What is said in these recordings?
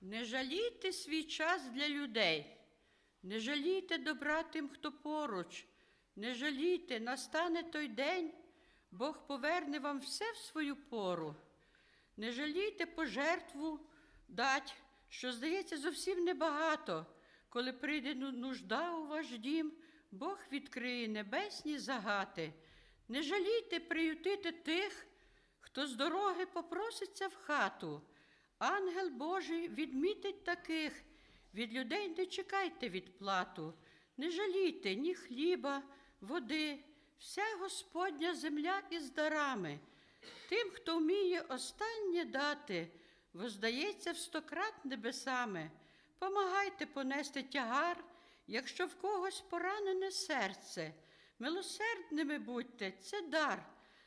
Не жалійте свій час для людей, не жалійте добра тим, хто поруч, не жалійте, настане той день, Бог поверне вам все в свою пору. Не жалійте пожертву дать, що здається зовсім небагато. Коли прийде ну- нужда у ваш дім, Бог відкриє небесні загати. Не жалійте приютити тих, хто з дороги попроситься в хату. Ангел Божий відмітить таких, від людей не чекайте відплату, не жалійте ні хліба, води, вся Господня земля із дарами. Тим, хто вміє останнє дати, воздається в стократ небесами. Помагайте понести тягар, якщо в когось поранене серце. Милосердними будьте, це дар,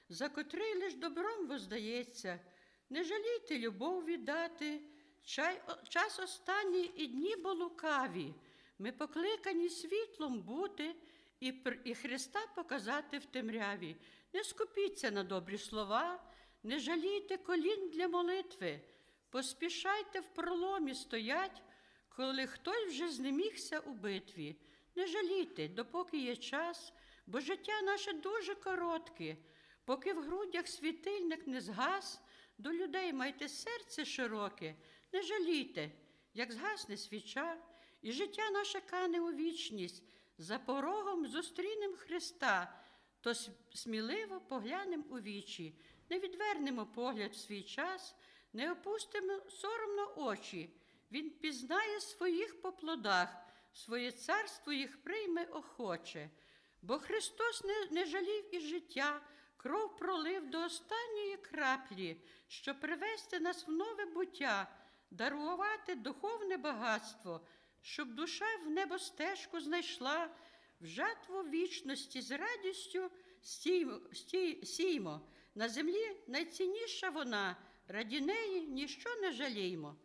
за котрий лиш добром воздається. Не жалійте любов віддати, чай, час останній і дні бо лукаві. Ми покликані світлом бути і, і Христа показати в темряві. Не скупіться на добрі слова, не жалійте колін для молитви, поспішайте в проломі стоять, коли хтось вже знемігся у битві. Не жалійте, допоки є час, бо життя наше дуже коротке. Поки в грудях світильник не згас, до людей майте серце широке, не жалійте, як згасне свіча, і життя наше кане у вічність, за порогом зустрінем Христа, то сміливо поглянем у вічі, не відвернемо погляд в свій час, не опустимо соромно очі. Він пізнає своїх по плодах, своє царство їх прийме охоче. Бо Христос не, не жалів і життя, кров пролив до останньої краплі, щоб привести нас в нове буття, дарувати духовне багатство, щоб душа в небостежку знайшла, в жатву вічності з радістю сіймо. На землі найцінніша вона, раді неї ніщо не жаліймо.